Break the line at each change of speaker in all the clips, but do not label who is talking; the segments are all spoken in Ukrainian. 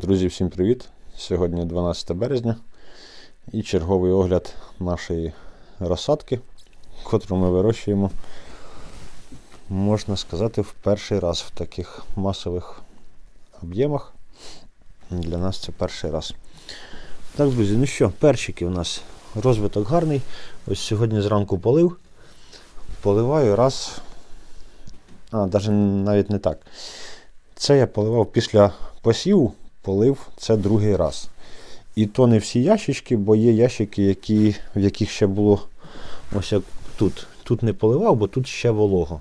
Друзі, всім привіт! Сьогодні 12 березня і черговий огляд нашої розсадки, котру ми вирощуємо, можна сказати, в перший раз в таких масових об'ємах. Для нас це перший раз. Так, друзі, ну що, перчики у нас розвиток гарний. Ось сьогодні зранку полив. Поливаю раз. А, навіть навіть не так. Це я поливав після посіву, полив це другий раз. І то не всі ящички, бо є ящики, які, в яких ще було ось як тут. Тут не поливав, бо тут ще волого.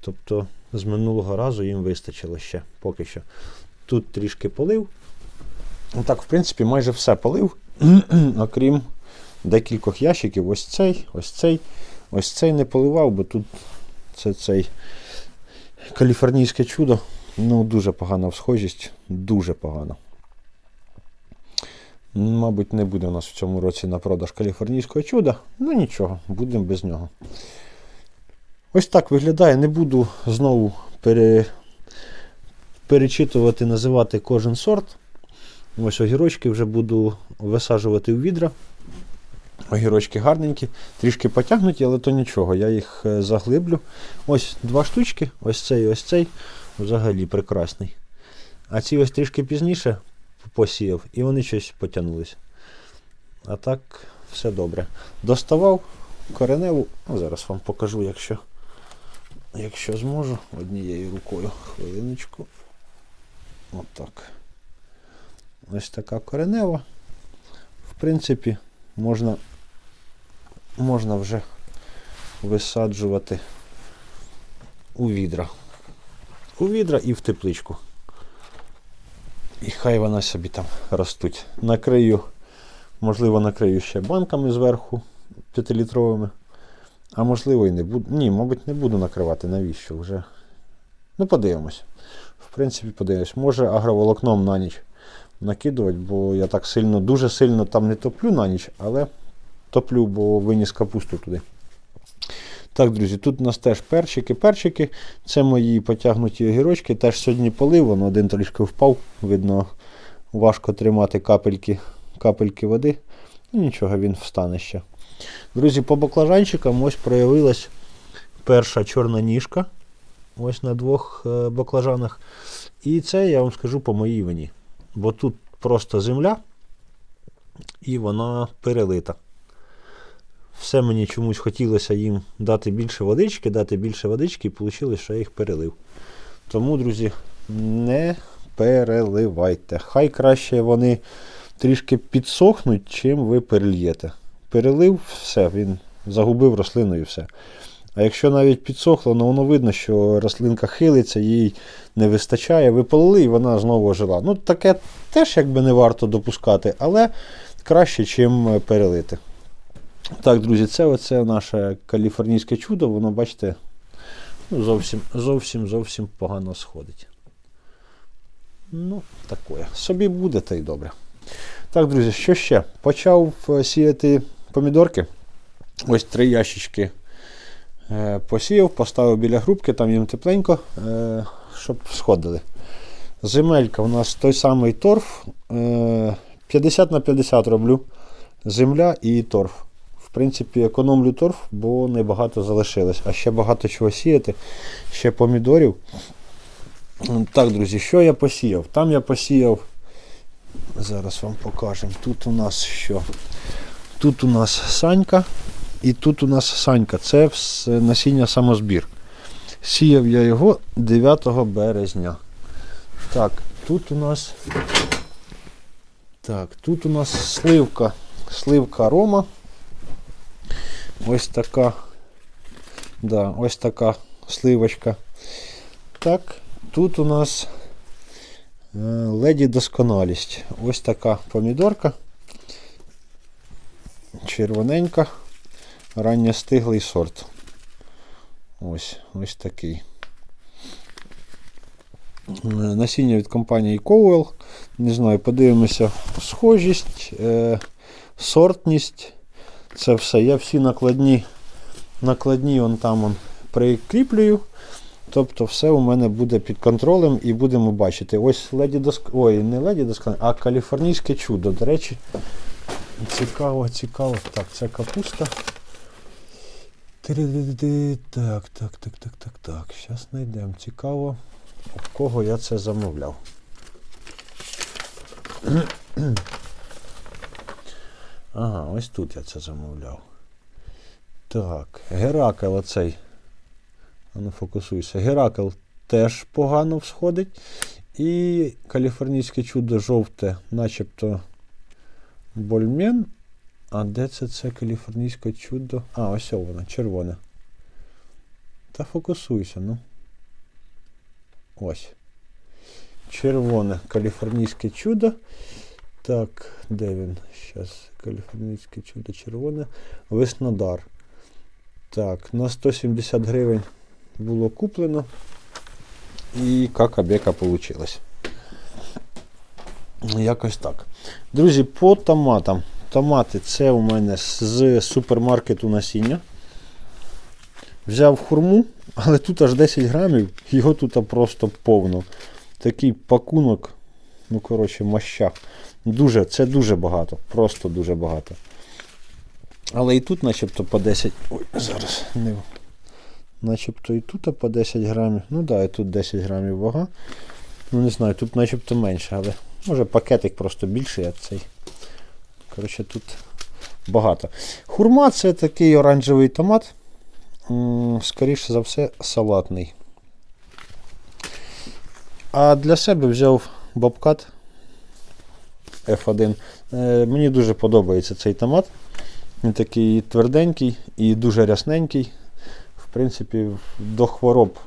Тобто з минулого разу їм вистачило ще поки що. Тут трішки полив. Ну Так, в принципі, майже все полив, окрім декількох ящиків. Ось цей, ось цей, ось цей не поливав, бо тут це цей каліфорнійське чудо. Ну, дуже погана схожість, дуже погана. Мабуть, не буде у нас в цьому році на продаж каліфорнійського чуда. Ну нічого, будемо без нього. Ось так виглядає. Не буду знову пере... перечитувати, називати кожен сорт. Ось огірочки вже буду висаджувати в відра. Огірочки гарненькі, трішки потягнуті, але то нічого, я їх е, заглиблю. Ось два штучки, ось цей і ось цей. Взагалі прекрасний. А ці ось трішки пізніше посіяв, і вони щось потягнулись. А так, все добре. Доставав кореневу, ну, зараз вам покажу, якщо, якщо зможу, однією рукою. Хвилиночку. Отак. Ось така коренева. В принципі, можна, можна вже висаджувати у відра. У відра і в тепличку. І хай вона собі там ростуть. Накрию, можливо, накрию ще банками зверху 5-літровими. А можливо і не буду. Ні, мабуть, не буду накривати. Навіщо вже? Ну, подивимось. В принципі, подивимось. Може агроволокном на ніч накидувати, бо я так сильно, дуже сильно там не топлю на ніч, але топлю, бо виніс капусту туди. Так, друзі, тут у нас теж перчики, перчики. Це мої потягнуті огірочки. Теж сьогодні полив, воно один трішки впав. Видно, важко тримати капельки, капельки води. Ну, нічого, він встане ще. Друзі, по баклажанчикам ось проявилась перша чорна ніжка. Ось на двох е, баклажанах. І це я вам скажу по моїй вині. Бо тут просто земля і вона перелита. Все мені чомусь хотілося їм дати більше водички, дати більше водички, і вийшло, що я їх перелив. Тому, друзі, не переливайте. Хай краще вони трішки підсохнуть, чим ви перельєте. Перелив, все, він загубив рослину і все. А якщо навіть підсохло, ну воно видно, що рослинка хилиться, їй не вистачає. Ви полили і вона знову ожила. Ну, таке теж якби не варто допускати, але краще, чим перелити. Так, друзі, це оце наше каліфорнійське чудо, воно, бачите, ну, зовсім зовсім зовсім погано сходить. Ну, таке. Собі буде, та й добре. Так, друзі, що ще? Почав е, сіяти помідорки. Ось три ящички е, посіяв, поставив біля грубки, там їм тепленько, е, щоб сходили. Земелька у нас той самий торф. Е, 50 на 50 роблю. Земля і торф. Принципі, економлю торф, бо небагато залишилось. А ще багато чого сіяти, ще помідорів. Так, друзі, що я посіяв? Там я посіяв. Зараз вам покажемо. Тут у нас що? Тут у нас санька і тут у нас санька. Це насіння самозбір. Сіяв я його 9 березня. Так, тут у нас. Так, тут у нас сливка. Сливка Рома. Ось така. Да, ось така сливочка. Так, тут у нас е, леді досконалість. Ось така помідорка. Червоненька. Ранньостиглий сорт. Ось, ось такий. Е, Насіння від компанії Cowell. Не знаю, подивимося схожість, е, сортність. Це все. Я всі накладні, накладні он там он прикріплюю. Тобто все у мене буде під контролем і будемо бачити. Ось леді доск... Ой, не леді доска, а каліфорнійське чудо. До речі, цікаво, цікаво. Так, це капуста. Так, так, так, так, так, так. Зараз знайдемо. Цікаво, у кого я це замовляв. Ага, ось тут я це замовляв. Так, Геракл оцей. Ну фокусуйся. Геракл теж погано всходить. І каліфорнійське чудо жовте, начебто больмен. А де це це каліфорнійське чудо? А, ось воно, червоне. Та фокусуйся, ну. Ось. Червоне каліфорнійське чудо. Так, де він? Зараз каліфорнійське чудо червоне. Веснодар. Так, на 170 гривень було куплено. І кака-бека вийшло. Якось так. Друзі, по томатам. Томати це у мене з супермаркету насіння. Взяв хурму, але тут аж 10 грамів, його тут просто повно. Такий пакунок, ну, коротше, маща. Дуже, це дуже багато, просто дуже багато. Але і тут начебто по 10. Ой, зараз не. Начебто і тут по 10 грамів. Ну так, да, і тут 10 грамів вага. Ну не знаю, тут начебто менше, але може пакетик просто більший, а цей. Коротше, тут багато. Хурма це такий оранжевий томат. Скоріше за все, салатний. А для себе взяв бобкат F1. Е, Мені дуже подобається цей томат. Він такий тверденький і дуже рясненький. В принципі, до хвороб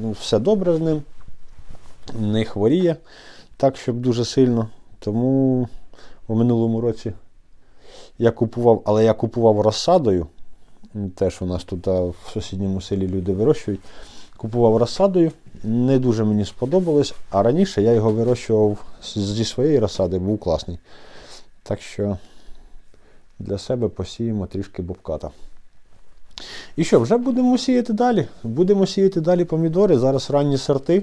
ну, все добре з ним. Не хворіє так, щоб дуже сильно. Тому у минулому році я купував, але я купував розсадою. Теж у нас тут а, в сусідньому селі люди вирощують. Купував розсадою, не дуже мені сподобалось, а раніше я його вирощував зі своєї розсади, був класний. Так що для себе посіємо трішки бобката. І що, вже будемо сіяти далі. Будемо сіяти далі помідори. Зараз ранні сорти.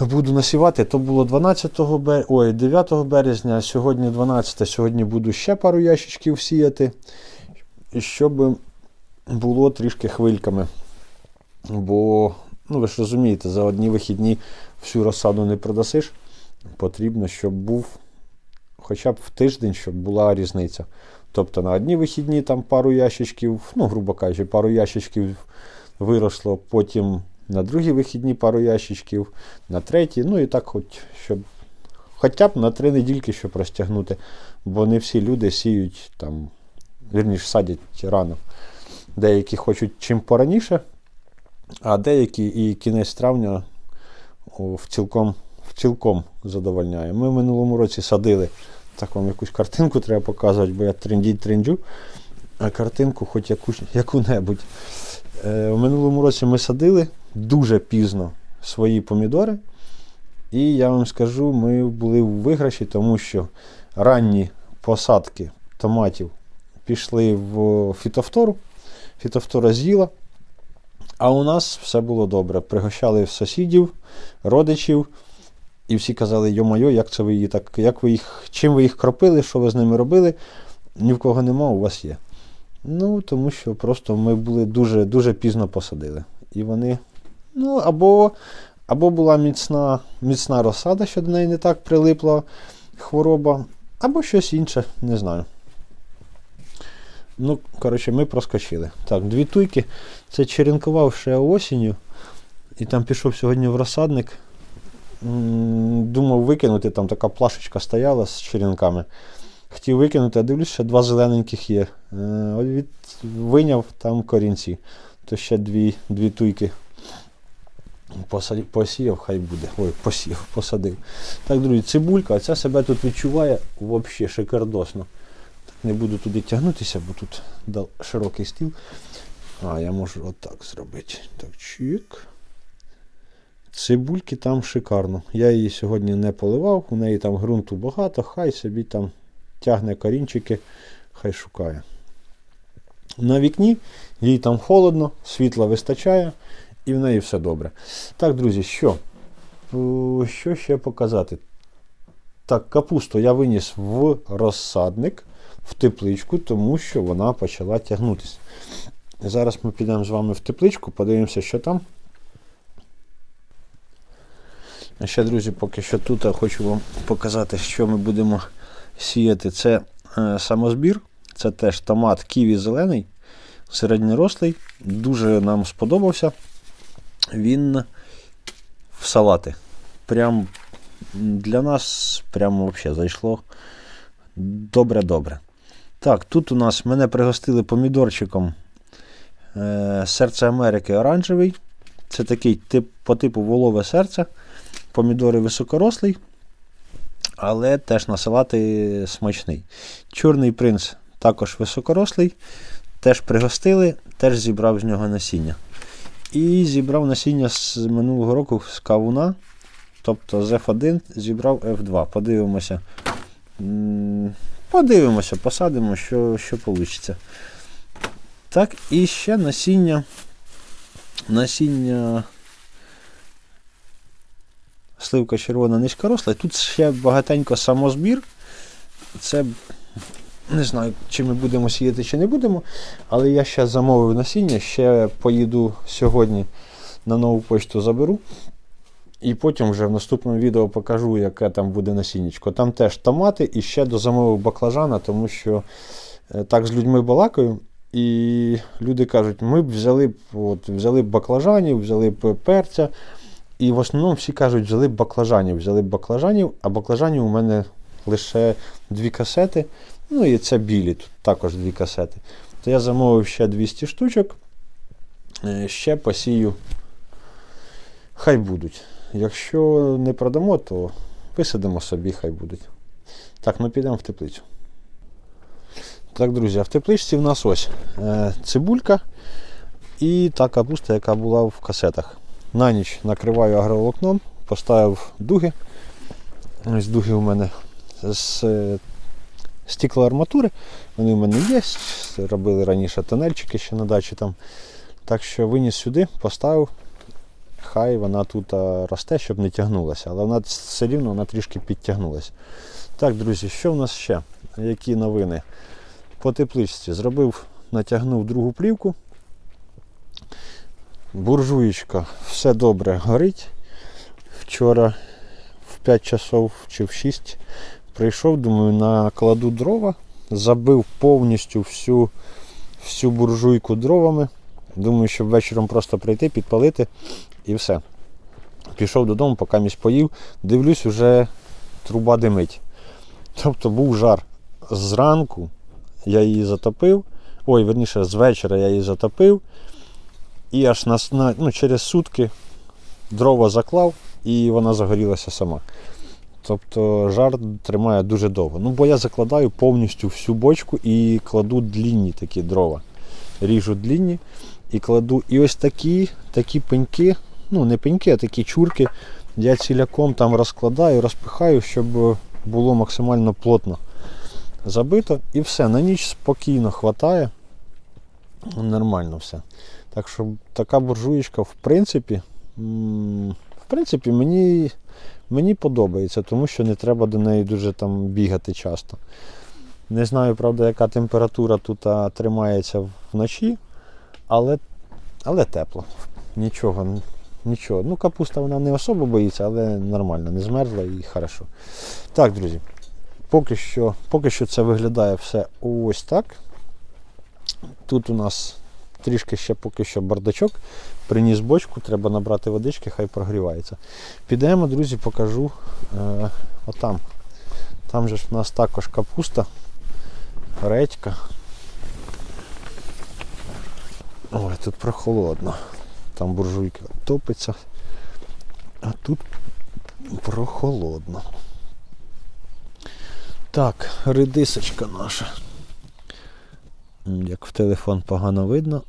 Буду насівати. То було 12 бер... Ой, 9 березня, сьогодні 12. Сьогодні буду ще пару ящичків сіяти. Щоб було трішки хвильками. Бо, ну ви ж розумієте, за одні вихідні всю розсаду не продасиш. Потрібно, щоб був хоча б в тиждень, щоб була різниця. Тобто на одні вихідні там пару ящичків, ну, грубо кажучи, пару ящичків виросло, потім на другі вихідні пару ящичків, на треті, ну і так, хоч, щоб хоча б на три недільки, щоб розтягнути. Бо не всі люди сіють там, вірніше, садять рано. Деякі хочуть чим пораніше, а деякі і кінець травня в цілком, в цілком задовольняє. Ми в минулому році садили. Так вам якусь картинку треба показувати, бо я трендіть тренджу, а картинку хоч якусь, яку-небудь. Е, у минулому році ми садили дуже пізно свої помідори. І я вам скажу, ми були в виграші, тому що ранні посадки томатів пішли в фітофтору. Фітофтора з'їла. А у нас все було добре. Пригощали сусідів, родичів. І всі казали, йо-майо, як це ви її так, як ви їх, чим ви їх кропили, що ви з ними робили? Ні в кого нема, у вас є. Ну, тому що просто ми були дуже дуже пізно посадили. І вони. Ну, або, або була міцна, міцна розсада, що до неї не так прилипла хвороба, або щось інше, не знаю. Ну, коротше, ми проскочили. Так, дві туйки. Це черенкував ще осінню. І там пішов сьогодні в розсадник. Думав викинути, там така плашечка стояла з черенками. Хотів викинути, а дивлюсь, ще два зелененьких є. Е, від, виняв там корінці. То ще дві, дві туйки посіяв, хай буде. Ой, посіяв, посадив. Так, друзі, цибулька, а ця себе тут відчуває взагалі шикардосно. Не буду туди тягнутися, бо тут дал- широкий стіл. А, я можу отак зробити. Так, чик. Цибульки там шикарно. Я її сьогодні не поливав, у неї там ґрунту багато, хай собі там тягне корінчики, хай шукає. На вікні їй там холодно, світла вистачає, і в неї все добре. Так, друзі, що? Що ще показати? Так, капусту я виніс в розсадник, в тепличку, тому що вона почала тягнутися. Зараз ми підемо з вами в тепличку, подивимося, що там. А ще, друзі, поки що тут хочу вам показати, що ми будемо сіяти. Це е, самозбір, це теж томат ківі зелений, середньорослий. Дуже нам сподобався. Він в салати. Прям для нас прямо взагалі зайшло добре-добре. Так, тут у нас мене пригостили помідорчиком е, серце Америки оранжевий. Це такий тип, по типу волове серце. Помідори високорослий, але теж на салати смачний. Чорний принц також високорослий, теж пригостили, теж зібрав з нього насіння. І зібрав насіння з минулого року з кавуна. Тобто з F1 зібрав F2. Подивимося. Подивимося, посадимо, що, що вийде. Так, і ще насіння. Насіння. Сливка червона низькоросла. Тут ще багатенько самозбір. Це не знаю, чи ми будемо сіяти, чи не будемо. Але я ще замовив насіння, ще поїду сьогодні на нову почту заберу. І потім вже в наступному відео покажу, яке там буде насіннячко. Там теж томати і ще дозамовив баклажана, тому що е, так з людьми балакаю. І люди кажуть, ми б взяли б от, взяли б баклажанів, взяли б перця. І в основному всі кажуть, взяли б баклажанів, взяли б баклажанів, а баклажанів у мене лише дві касети. Ну і це білі, тут також дві касети. То я замовив ще 200 штучок. Е, Ще посію. Хай будуть. Якщо не продамо, то висадимо собі, хай будуть. Так, ну підемо в теплицю. Так, друзі, а в тепличці в нас ось е, цибулька і та капуста, яка була в касетах. На ніч накриваю агроволокном, поставив дуги. Ось дуги у мене з е, стеклоарматури. Вони в мене є. Робили раніше тонельчики ще на дачі там. Так що виніс сюди, поставив. Хай вона тут росте, щоб не тягнулася. Але вона все рівно вона трішки підтягнулася. Так, друзі, що в нас ще? Які новини? По тепличці зробив, натягнув другу плівку. Буржуєчка, все добре горить. Вчора в 5 часов чи в 6 прийшов, думаю, накладу дрова, забив повністю всю, всю буржуйку дровами. Думаю, щоб вечором просто прийти, підпалити і все. Пішов додому, поки місь поїв, дивлюсь, уже труба димить. Тобто був жар. Зранку я її затопив. Ой, верніше, з вечора я її затопив. І аж на, ну, через сутки дрова заклав і вона загорілася сама. Тобто жар тримає дуже довго. Ну, бо я закладаю повністю всю бочку і кладу длінні такі дрова. Ріжу длінні і кладу. І ось такі такі пеньки, ну не пеньки, а такі чурки. Я ціляком там розкладаю, розпихаю, щоб було максимально плотно забито. І все, на ніч спокійно хватає. Нормально все. Так що така буржуєчка, в принципі, в принципі, мені, мені подобається, тому що не треба до неї дуже там бігати часто. Не знаю, правда, яка температура тут тримається вночі, але, але тепло. Нічого, нічого. Ну, капуста вона не особо боїться, але нормально, не змерзла і хорошо. Так, друзі, поки що, поки що це виглядає все ось так. Тут у нас трішки ще поки що бардачок. Приніс бочку, треба набрати водички, хай прогрівається. Підемо, друзі, покажу е, отам. Там же ж у нас також капуста, редька. Ой, тут прохолодно. Там буржуйка топиться. А тут прохолодно. Так, редисочка наша. Як в телефон погано видно,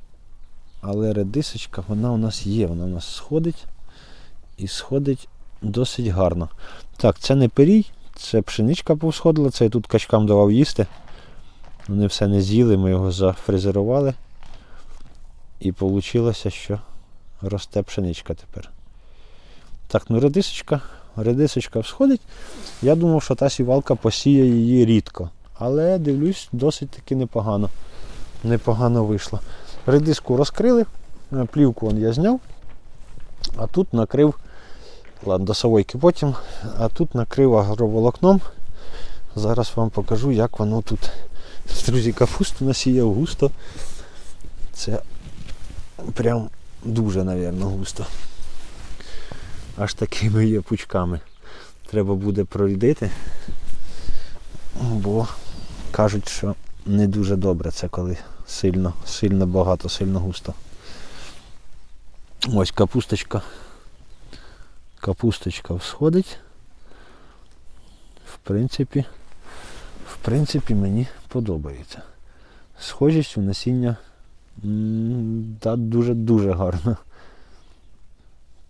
але редисочка вона у нас є, вона у нас сходить і сходить досить гарно. Так, це не пирій, це пшеничка повсходила, це я тут качкам давав їсти. Вони все не з'їли, ми його зафрезерували. І вийшло, що росте пшеничка тепер. Так, ну редисочка, редисочка всходить. Я думав, що та сівалка посіє її рідко. Але дивлюсь, досить таки непогано. Непогано вийшло. Редиску розкрили, е, плівку вон я зняв, а тут накрив, ладно, до савойки потім, а тут накрив агроволокном. Зараз вам покажу, як воно тут. Друзі, капусту насіяв густо. Це прям дуже, напевно, густо. Аж такими є пучками. Треба буде прорідити, бо кажуть, що не дуже добре це коли сильно, сильно багато, сильно густо. Ось капусточка. Капусточка всходить. В принципі, в принципі, мені подобається. Схожість у насіння та дуже-дуже гарна.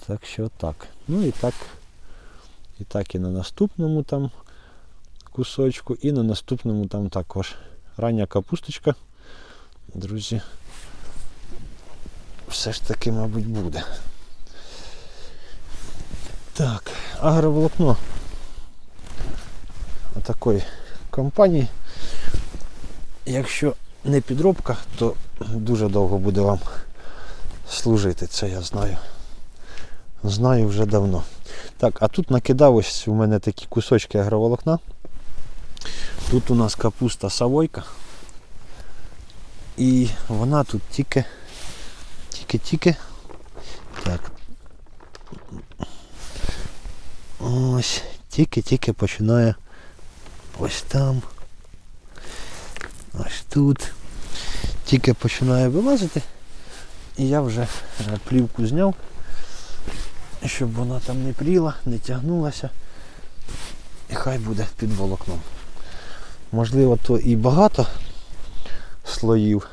Так що так. Ну і так. І так і на наступному там кусочку, і на наступному там також. Рання капусточка. Друзі. Все ж таки, мабуть, буде. Так, агроволокно такої компанії. Якщо не підробка, то дуже довго буде вам служити. Це я знаю. Знаю вже давно. Так, а тут накидав ось у мене такі кусочки агроволокна. Тут у нас капуста савойка. І вона тут тільки, тільки-тільки. Так. Ось, тільки-тільки починає ось там. Ось тут. Тільки починає вилазити. І я вже е, плівку зняв, щоб вона там не пріла, не тягнулася. І хай буде під волокном. Можливо, то і багато слоїв,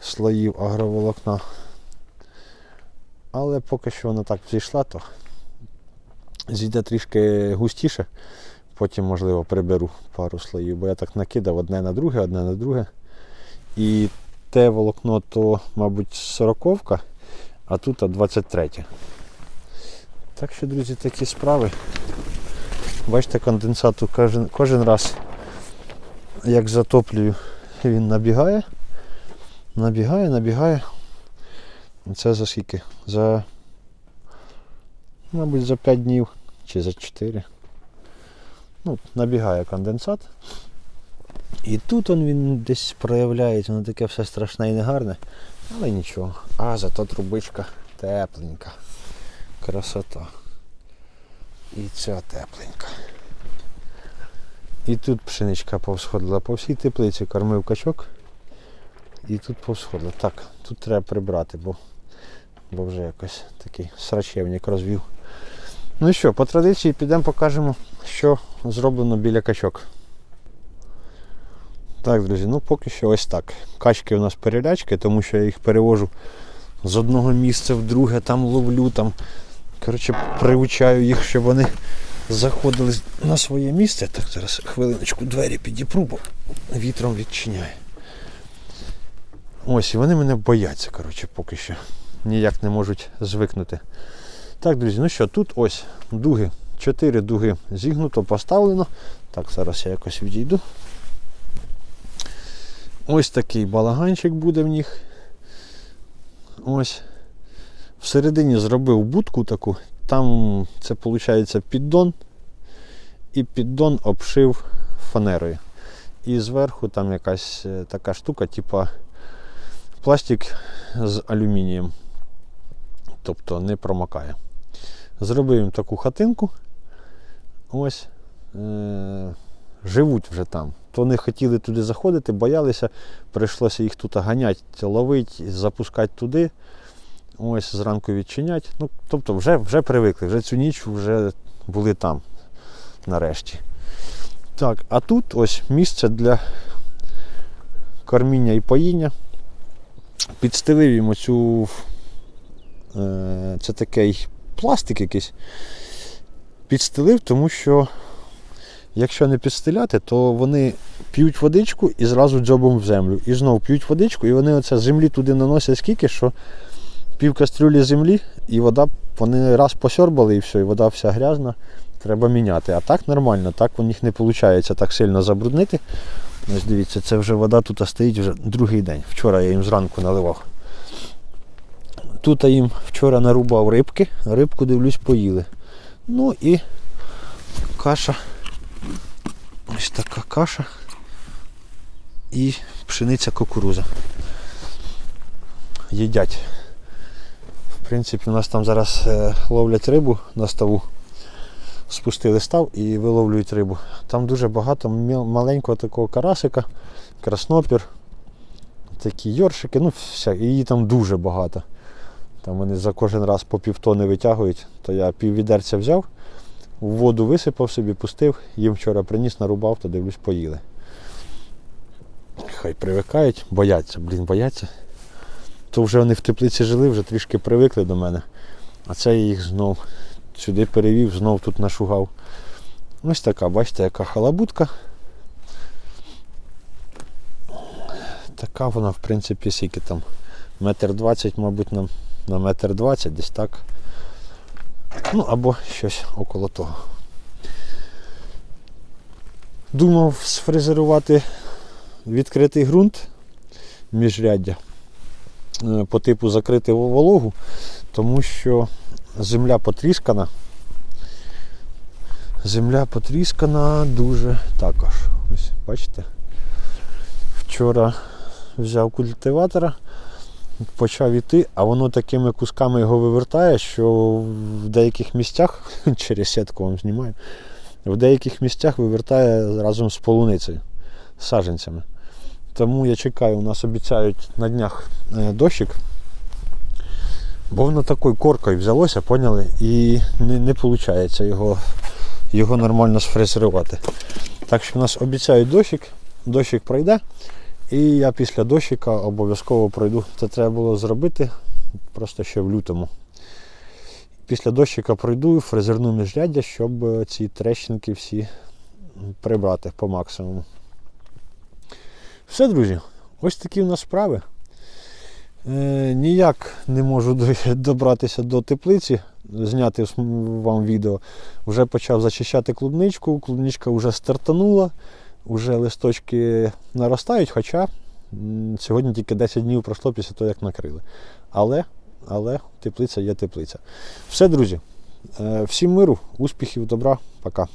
слоїв агроволокна. Але поки що вона так зійшла, то зійде трішки густіше. Потім, можливо, приберу пару слоїв, бо я так накидав одне на друге, одне на друге. І те волокно то, мабуть, сороковка, а тут 23. Так що, друзі, такі справи. Бачите, конденсату кожен, кожен раз, як затоплюю, він набігає, набігає, набігає. Це за скільки? За, мабуть, за 5 днів чи за 4. Ну, набігає конденсат. І тут он він десь проявляється, воно таке все страшне і негарне, але нічого. А зато трубичка тепленька. Красота. І ця тепленька. І тут пшеничка повсходила по всій теплиці, кормив качок. І тут повсходила. Так, тут треба прибрати, бо, бо вже якось такий срачевник розвів. Ну що, по традиції підемо покажемо, що зроблено біля качок. Так, друзі, ну поки що ось так. Качки у нас перелячки, тому що я їх перевожу з одного місця в друге, там ловлю, там. Коротше, приучаю їх, щоб вони заходили на своє місце. Так, зараз хвилиночку двері підіпру, бо вітром відчиняє. Ось, і вони мене бояться, коротше, поки що. Ніяк не можуть звикнути. Так, друзі, ну що, тут ось дуги. Чотири дуги зігнуто, поставлено. Так, зараз я якось відійду. Ось такий балаганчик буде в них. Ось. Всередині зробив будку таку. Там це виходить піддон. І піддон обшив фанерою. І зверху там якась е, така штука, типа пластик з алюмінієм. Тобто не промокає. Зробив їм таку хатинку. Ось. Живуть вже там. То не хотіли туди заходити, боялися, прийшлося їх тут ганяти, ловити, запускати туди. Ось зранку відчиняти. Ну, тобто вже вже привикли, вже цю ніч вже були там нарешті. Так, а тут ось місце для корміння і поїння. Підстелив їм оцю, е, це такий пластик якийсь. Підстелив, тому що якщо не підстеляти, то вони п'ють водичку і зразу дзьобом в землю. І знову п'ють водичку, і вони оце землі туди наносять скільки, що пів кастрюлі землі, і вода, вони раз посьорбали і все, і вода вся грязна. Треба міняти. А так нормально, так у них не виходить так сильно забруднити. Ось дивіться, це вже вода тут стоїть вже другий день. Вчора я їм зранку наливав. Тут я їм вчора нарубав рибки, рибку дивлюсь, поїли. Ну і каша. Ось така каша. І пшениця кукуруза. Їдять. В принципі, у нас там зараз е, ловлять рибу на ставу. Спустили став і виловлюють рибу. Там дуже багато маленького такого карасика, краснопір, такі йоршики, ну вся, її там дуже багато. Там вони за кожен раз по півтони витягують, то я пів відерця взяв, в воду висипав собі, пустив, їм вчора приніс, нарубав, то дивлюсь, поїли. Хай привикають, бояться, блін, бояться. То вже вони в теплиці жили, вже трішки привикли до мене. А це я їх знов сюди перевів, знов тут нашугав. Ось така, бачите, яка халабутка. Така вона, в принципі, скільки там. Метр двадцять, мабуть, на, на метр двадцять, десь так. Ну, або щось около того. Думав сфрезерувати відкритий ґрунт міжряддя е, по типу закрити вологу, тому що земля потріскана. Земля потріскана дуже також. Ось, бачите? Вчора взяв культиватора, почав іти, а воно такими кусками його вивертає, що в деяких місцях, через сітку вам знімаю, в деяких місцях вивертає разом з полуницею, з саджанцями. Тому я чекаю, у нас обіцяють на днях е, дощик. Бо воно такою коркою взялося, поняли, і не, не виходить його, його нормально сфрезерувати. Так що в нас обіцяють дощик, дощик пройде, і я після дощика обов'язково пройду. Це треба було зробити просто ще в лютому. Після дощика пройду, фрезерну міжряддя, щоб е, ці трещинки всі прибрати по максимуму. Все, друзі, ось такі в нас справи. Е, ніяк не можу добратися до теплиці, зняти вам відео. Вже почав зачищати клубничку, клубничка вже стартанула, вже листочки наростають, хоча сьогодні тільки 10 днів пройшло після того, як накрили. Але, але теплиця є теплиця. Все, друзі. Е, всім миру, успіхів, добра, пока.